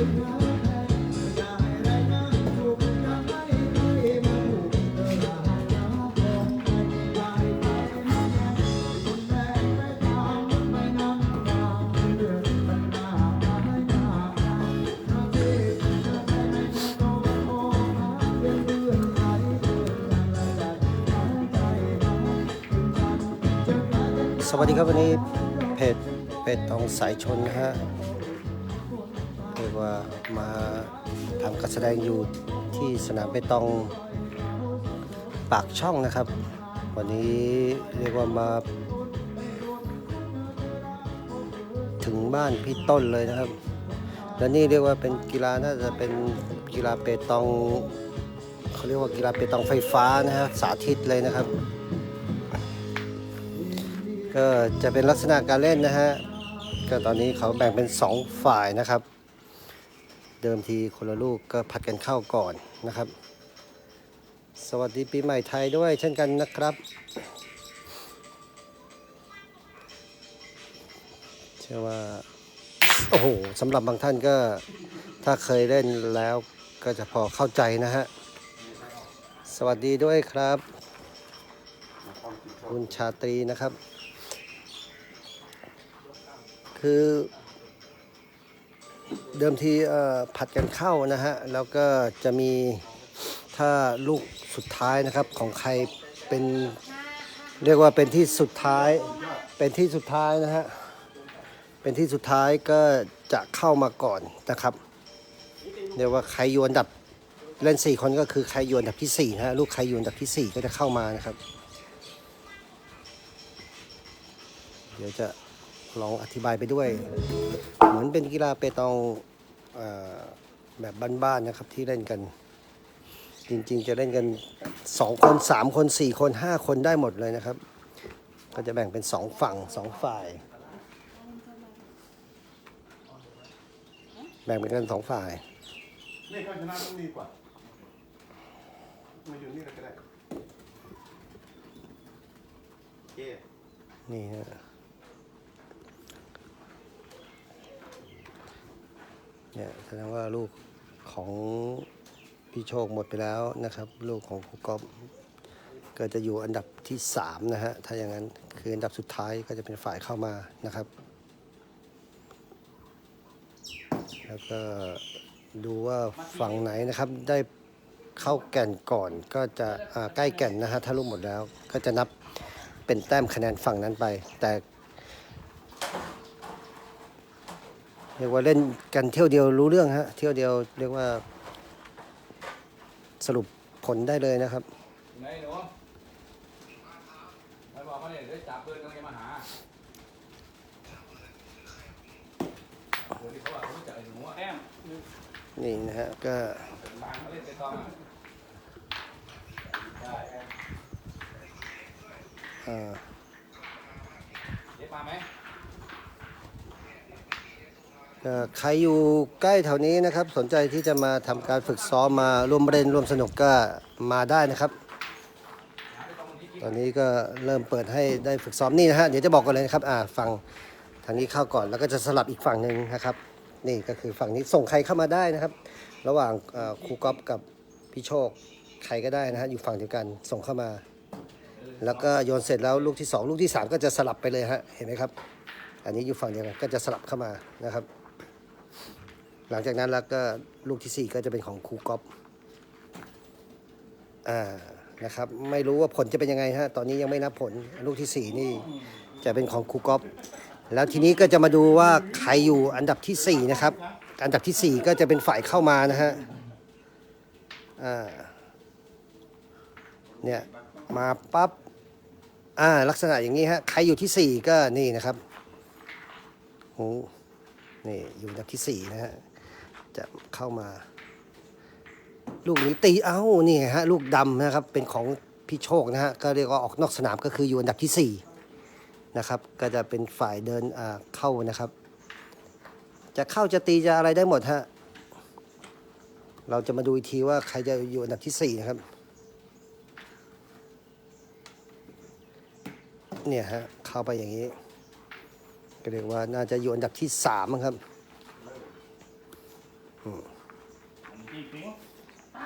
สวัสดีครับวันนี้เพจเป็ดตองสายชนนะฮะ รียกว่ามาทำการแสดงอยู่ที่สนามเปตองปากช่องนะครับ วันนี้เรียกว่ามา ถึงบ้านพี่ต้นเลยนะครับ และนี่เรียกว่าเป็นกีฬาน่าจะเป็นกีฬาเปตองเขาเรียกว่ากีฬาเปตองไฟฟ้านะฮะสาธิตเลยนะครับ ก็จะเป็นลักษณะการเล่นนะฮะก็ตอนนี้เขาแบ่งเป็น 2 ฝ่ายนะครับ เดิมทีคนละลูกก็ผัดกันเข้าก่อนนะครับ สวัสดีปีใหม่ไทยด้วยเช่นกันนะครับ เชื่อว่า โอ้โหสำหรับบางท่านก็ถ้าเคยเล่นแล้วก็จะพอเข้าใจนะฮะ สวัสดีด้วยครับ คุณชาตรีนะครับ คือ เดิมที่ผัดกันเข้านะฮะ แล้วก็จะมีถ้าลูกสุดท้ายนะครับของใครเป็นเรียกว่าเป็นที่สุดท้าย เป็นที่สุดท้ายนะฮะ เป็นที่สุดท้ายก็จะเข้ามาก่อนนะครับ เรียกว่าใครยู่อันดับเล่นสี่คนก็คือใครยู่อันดับที่สี่นะฮะลูกใครยู่อันดับที่สี่ก็จะเข้ามานะครับ เดี๋ยวจะ ลองอธิบายไปด้วย เหมือนเป็นกีฬาเปตองเออแบบบ้านๆนะครับที่เล่นกัน จริงๆจะเล่นกัน 2 คน 3 คน 4 คน 5 คนได้หมดเลยนะครับ ก็จะแบ่งเป็น 2 ฝั่ง 2 ฝ่าย แบ่งเป็นกัน 2 ฝ่ายนี่เขาชนะต้องดีกว่ามาอยู่นี่เลยก็ได้โอเคนี่ฮะ เนี่ยแสดงว่าลูกของพี่โชคหมดไปแล้วนะครับ ลูกของครูก๊อฟก็จะอยู่อันดับที่สามนะฮะ ถ้าอย่างนั้นคืออันดับสุดท้ายก็จะเป็นฝ่ายเข้ามานะครับ แล้วก็ดูว่าฝั่งไหนนะครับได้เข้าแก่นก่อนก็จะใกล้แก่นนะฮะถ้าลูกหมดแล้วก็จะนับเป็นแต้มคะแนนฝั่งนั้นไป แต่ เรียกว่าเล่นกันเที่ยวเดียวรู้เรื่องฮะเที่ยวเดียวเรียกว่า สรุปผลได้เลยนะครับไหนหนูไปบอกมาเนี่ยเดี๋ยวจับปืนกำลังจะมาหาเดี๋ยวนี้เขาว่าเขารู้จักไอ้หนูอะแอมนี่นะฮะก็บางเขาเล่นไปตองอะได้เอ่อเด็กมาไหมก็ ใครอยู่ใกล้แถวนี้นะครับ สนใจที่จะมาทำการฝึกซ้อมมาร่วมเล่นร่วมสนุกก็มาได้นะครับ ตอนนี้ก็เริ่มเปิดให้ได้ฝึกซ้อมนี่นะฮะเดี๋ยวจะบอกกันเลยนะครับอ่าฝั่งทางนี้เข้าก่อนแล้วก็จะสลับอีกฝั่งหนึ่งนะครับ นี่ก็คือฝั่งนี้ส่งใครเข้ามาได้นะครับ ระหว่างครูก๊อฟกับพี่โชคใครก็ได้นะฮะอยู่ฝั่งเดียวกันส่งเข้ามา แล้วก็โยนเสร็จแล้วลูกที่สองลูกที่สามก็จะสลับไปเลยฮะเห็นไหมครับ อันนี้อยู่ฝั่งเดียวกันก็จะสลับเข้ามานะครับ หลังจากนั้นแล้วก็ลูกที่สี่ก็จะเป็นของครูก๊อฟอ่านะครับ ไม่รู้ว่าผลจะเป็นยังไงฮะตอนนี้ยังไม่นับผลลูกที่สี่นี่จะเป็นของครูก๊อฟแล้วทีนี้ก็จะมาดูว่าใครอยู่อันดับที่สี่นะครับ อันดับที่สี่ก็จะเป็นฝ่ายเข้ามานะฮะอ่าเนี่ยมาปั๊บอ่าลักษณะอย่างนี้ฮะใครอยู่ที่สี่ก็นี่นะครับโอ้นี่อยู่อันดับที่สี่นะฮะ จะเข้ามา ลูกนี้ตีเอ้านี่ฮะลูกดำนะครับเป็นของพี่โชคนะฮะก็เรียกว่าออกนอกสนามก็คืออยู่อันดับที่สี่นะครับก็จะเป็นฝ่ายเดินเข้านะครับ จะเข้าจะตีจะอะไรได้หมดฮะเราจะมาดูอีกทีว่าใครจะอยู่อันดับที่สี่นะครับเนี่ยฮะเข้าไปอย่างนี้ก็เรียกว่าน่าจะอยู่อันดับที่สามครับ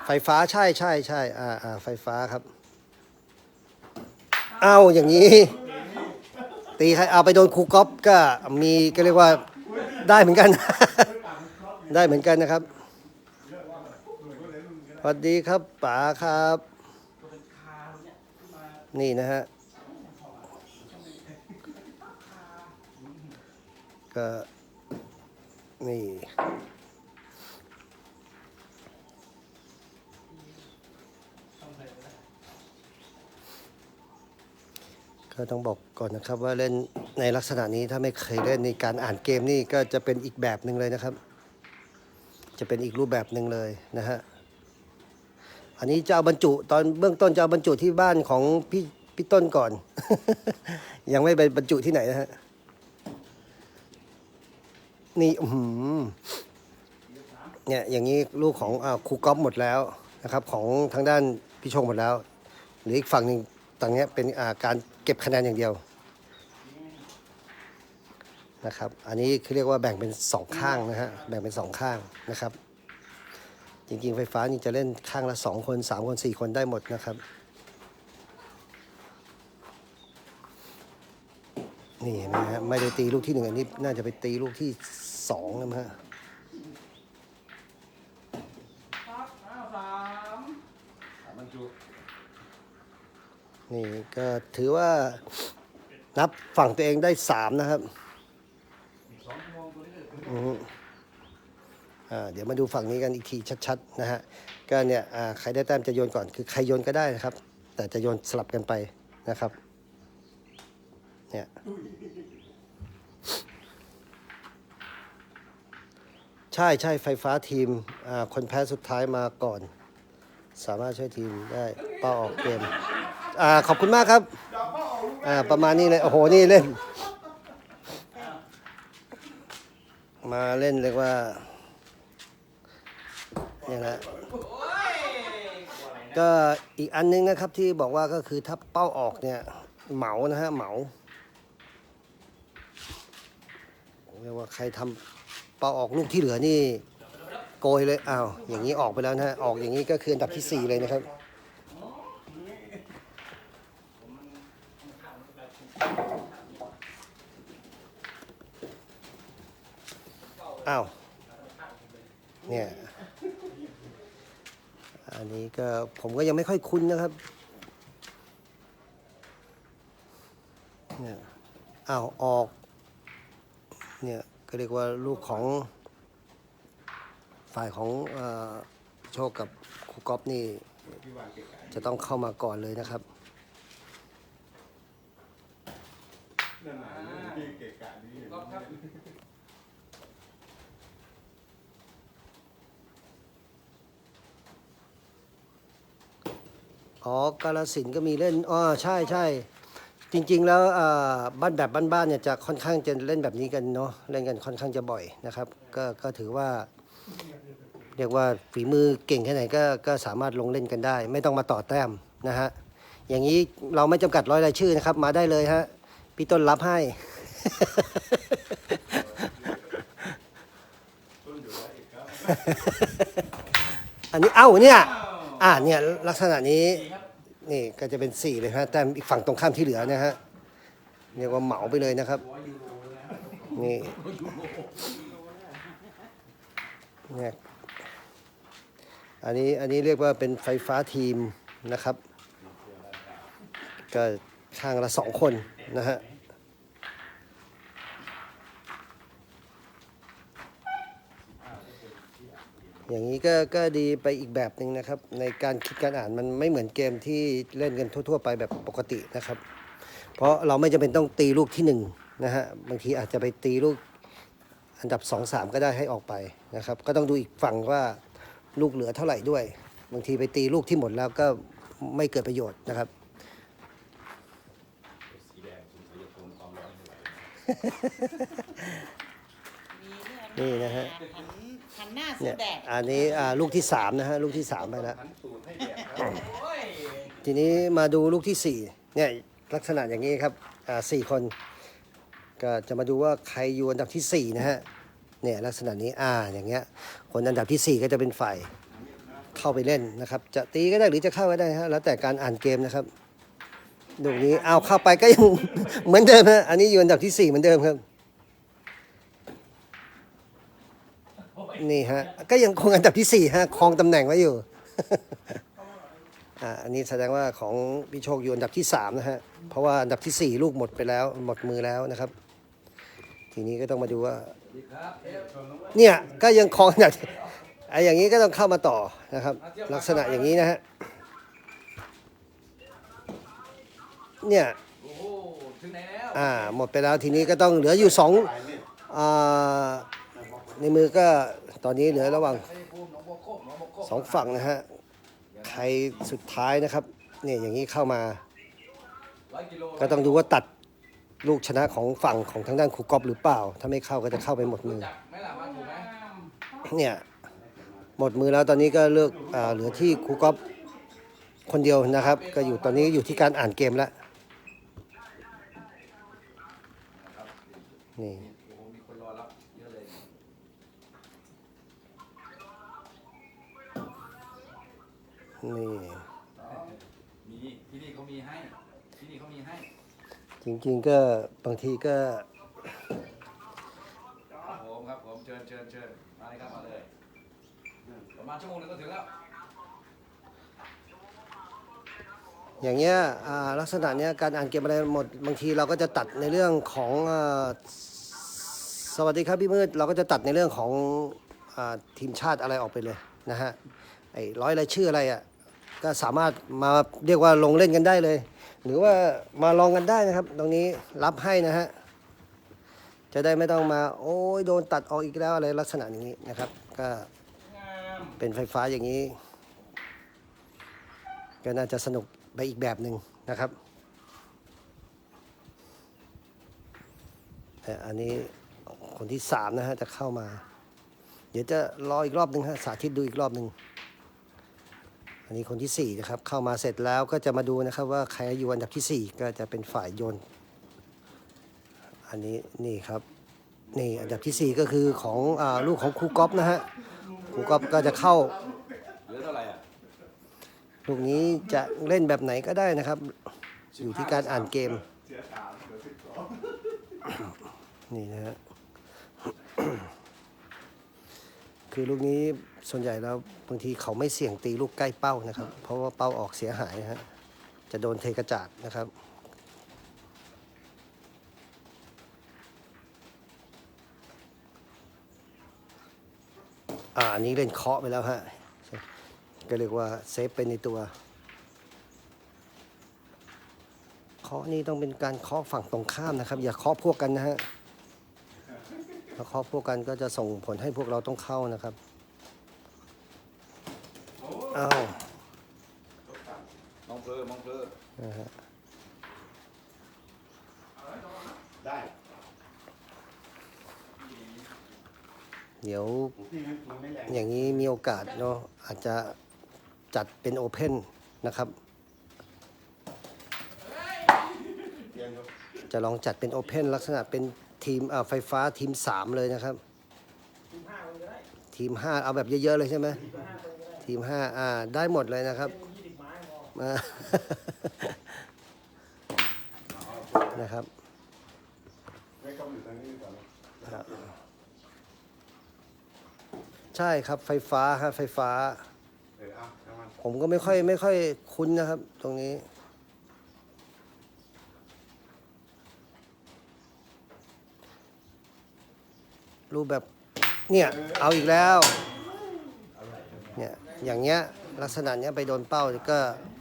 ไฟฟ้าใช่ใช่ใช่อ่าอ่าไฟฟ้าครับ เอาอย่างนี้ ตีใครเอาไปโดนครูก๊อฟก็มีก็เรียกว่าได้เหมือนกัน ได้เหมือนกันนะครับสวัสดีครับป๋าครับ นี่นะฮะก็นี่ ก็ต้องบอกก่อนนะครับว่าเล่นในลักษณะนี้ถ้าไม่เคยเล่นในการอ่านเกมนี่ก็จะเป็นอีกแบบหนึ่งเลยนะครับ จะเป็นอีกรูปแบบหนึ่งเลยนะฮะอันนี้จะเอาบรรจุตอนเบื้องต้นจะเอาบรรจุที่บ้านของพี่พี่ต้นก่อน ยังไม่ไปบรรจุที่ไหนนะฮะนี่อื้อหือเนี่ยอย่างนี้ลูกของอาครูก๊อฟหมดแล้วนะครับ ของทางด้านพี่ชงหมดแล้วหรืออีกฝั่งหนึ่ง ต่างเนี้ยเป็นการเก็บคะแนนอย่างเดียวนะครับ อันนี้คือเรียกว่าแบ่งเป็นสองข้างนะฮะ แบ่งเป็นสองข้างนะครับ จริงๆ ไฟฟ้านี่จะเล่นข้างละสองคนสามคนสี่คนได้หมดนะครับ นี่เห็นไหมฮะ ไม่ได้ตีลูกที่หนึ่งอันนี้น่าจะไปตีลูกที่สองนะฮะ ครับห้าสาม สามบรรจุ นี่ก็ถือว่านับฝั่งตัวเองได้สามนะครับเดี๋ยวมาดูฝั่งนี้กันอีกทีชัดๆนะฮะก็เนี่ยใครได้แต้มจะโยนก่อนคือใครโยนก็ได้นะครับ แต่จะโยนสลับกันไปนะครับ เนี่ยใช่ใช่ไฟฟ้าทีมคนแพ้สุดท้ายมาก่อน สามารถช่วยทีมได้ป้าออกเกม อ่าขอบคุณมากครับอ่าประมาณนี้เลย โอ้โห นี่เล่น มาเล่นเรียกว่าอย่างนะก็อีกอันนึงนะครับที่บอกว่าก็คือถ้าเป้าออกเนี่ยเหมานะฮะเหมาเรียกว่าใครทำเป้าออกลูกที่เหลือนี่ โกยเลยอ้าวอย่างนี้ออกไปแล้วนะฮะออกอย่างนี้ก็คืออันดับที่สี่เลยนะครับ อ้าว เนี่ย อันนี้ก็ผมก็ยังไม่ค่อยคุ้นนะครับ เนี่ยอ้าวออก เนี่ยก็เรียกว่าลูกของฝ่ายของอโชคกับครูก๊อฟนี่ จะต้องเข้ามาก่อนเลยนะครับนั่นน่ะที่เกะกะนี่ ก็ครับ อ๋อกาลสินก็มีเล่นอ๋อใช่ใช่จริงๆแล้วบ้านแบบบ้านๆเนี่ยจะค่อนข้างจะเล่นแบบนี้กันเนาะเล่นกันค่อนข้างจะบ่อยนะครับก็ก็ถือว่า เรียกว่าฝีมือเก่งแค่ไหนก็ก็สามารถลงเล่นกันได้ ไม่ต้องมาต่อแต้มนะฮะอย่างนี้เราไม่จำกัดร้อยรายชื่อนะครับ มาได้เลยฮะพี่ต้นรับให้ต้นอยู่แล้วอีกครับอันนี้เอ้าเนี่ย อ่าเนี่ยลักษณะนี้นี่ก็จะเป็นสี่เลยฮะแต่อีกฝั่งตรงข้ามที่เหลือนะฮะเรียกว่าเหมาไปเลยนะครับ นี่เนี่ยอันนี้อันนี้เรียกว่าเป็นไฟฟ้าทีมนะครับ ก็ข้างละสองคนนะฮะ อย่างนี้ก็ก็ดีไปอีกแบบหนึ่งนะครับ ในการคิดการอ่านมันไม่เหมือนเกมที่เล่นกันทั่ว ๆ ไปแบบปกตินะครับ เพราะเราไม่จำเป็นต้องตีลูกที่หนึ่งนะฮะบางทีอาจจะไปตีลูกอันดับ 2 3 ก็ได้ให้ออกไปนะครับ ก็ต้องดูอีกฝั่งว่าลูกเหลือเท่าไหร่ด้วย บางทีไปตีลูกที่หมดแล้วก็ไม่เกิดประโยชน์นะครับสีแดงสงสัยจะทนความร้อนไม่ไหวนี่นะฮะ หันหันหน้าสู่เนี่ยแดดอันนี้อ่าลูกที่3นะฮะลูกที่3ไปแล้ว หันตูดให้แดดครับ โอ้ยทีนี้มาดูลูกที่4เนี่ยลักษณะอย่างนี้ครับอ่าสี่คนก็จะมาดูว่าใครอยู่อันดับที่4นะฮะเนี่ยลักษณะนี้อ่าอย่างเงี้ยคนอันดับที่สี่ก็จะเป็นฝ่ายเข้าไปเล่นนะครับ จะตีก็ได้หรือจะเข้าก็ได้ฮะแล้วแต่การอ่านเกมนะครับลูกนี้เอาเข้าไปก็ยัง เหมือนเดิมฮะอันนี้อยู่อันดับที่สี่เหมือนเดิมครับ นี่ฮะ ก็ยังคงอันดับที่สี่ฮะครองตำแหน่งไว้อยู่ อ่าอันนี้แสดงว่าของพี่โชคอยู่อันดับที่สามนะฮะ เพราะว่าอันดับที่สี่ลูกหมดไปแล้ว หมดมือแล้วนะครับ ทีนี้ก็ต้องมาดูว่า เนี่ยก็ยังครองอันดับไอ้อย่างนี้ก็ต้องเข้ามาต่อนะครับ ลักษณะอย่างนี้นะฮะเนี่ยอ่าหมดไปแล้วทีนี้ก็ต้องเหลืออยู่สองอ่าในมือก็ ตอนนี้เหลือระหว่างสองฝั่งนะฮะใครสุดท้ายนะครับเนี่ยอย่างนี้เข้ามา ก็ต้องดูว่าตัดลูกชนะของฝั่งของทางด้านครูกอฟหรือเปล่า ถ้าไม่เข้าก็จะเข้าไปหมดมือเนี่ยหมดมือแล้วตอนนี้ก็เลือกอ่าเหลือที่ครูกอฟคนเดียวนะครับ ก็อยู่ตอนนี้อยู่ที่การอ่านเกมแล้วนี่ นี่มีที่นี่เขามีให้ที่นี่เขามีให้ จริงๆก็บางทีก็ครับผมครับผมเชิญเชิญเชิญมาเลยครับมาเลยประมาณชั่วโมงนึงก็ถึงแล้วอย่างเงี้ยลักษณะเนี้ยการอ่านเกมอะไรหมด บางทีเราก็จะตัดในเรื่องของอสวัสดีครับพี่มืด เราก็จะตัดในเรื่องของอทีมชาติอะไรออกไปเลยนะฮะไอ้ร้อยรายชื่ออะไรอะ ก็สามารถมาเรียกว่าลงเล่นกันได้เลย หรือว่ามาลองกันได้นะครับ ตรงนี้รับให้นะฮะจะได้ไม่ต้องมา โอ้ยโดนตัดออกอีกแล้วอะไรลักษณะอย่างนี้นะครับ ก็เป็นไฟฟ้าอย่างนี้ ก็น่าจะสนุกไปอีกแบบหนึ่งนะครับอันนี้คนที่สามนะฮะจะเข้ามา เดี๋ยวจะรออีกรอบหนึ่งฮะสาธิตดูอีกรอบหนึ่ง อันนี้คนที่สี่นะครับ เข้ามาเสร็จแล้วก็จะมาดูนะครับว่าใครอยู่อันดับที่สี่ก็จะเป็นฝ่ายโยน อันนี้นี่ครับนี่อันดับที่สี่ก็คือของอลูกของครูก๊อฟนะฮะครูก๊อฟก็จะเข้าลูกนี้จะเล่นแบบไหนก็ได้นะครับ อยู่ที่การอ่านเกม นี่นะฮะ คือลูกนี้ส่วนใหญ่แล้วบางทีเขาไม่เสี่ยงตีลูกใกล้เป้านะครับ เพราะว่าเป้าออกเสียหายนะฮะจะโดนเทกระจาดนะครับอ่าอันนี้เล่นเคาะไปแล้วฮะก็เรียกว่าเซฟไปในตัวเคาะนี่ต้องเป็นการเคาะฝั่งตรงข้ามนะครับ อย่าเคาะพวกกันนะฮะ ถ้าเคาะพวกกันก็จะส่งผลให้พวกเราต้องเข้านะครับอ้าวมองเพลอมองเพลอนะฮะได้เดี๋ยวพี่มันไม่แรงอย่างนี้มีโอกาสเนาะอาจจะจัดเป็นโอเพนนะครับเตียงก็จะลองจัดเป็นโอเพนลักษณะเป็น ทีมอ่าไฟฟ้าทีมสามเลยนะครับ ทีมห้าเอาแบบเยอะๆเลยใช่ไหมทีมห้าอ่าได้หมดเลยนะครับอ่านะครับใช่ครับไฟฟ้าครับไฟฟ้า ผมก็ไม่ค่อยไม่ค่อยคุ้นนะครับ ตรงนี้ รูปแบบเนี่ยเอาอีกแล้วเนี่ยอย่างเงี้ยลักษณะเนี้ยไปโดนเป้าก็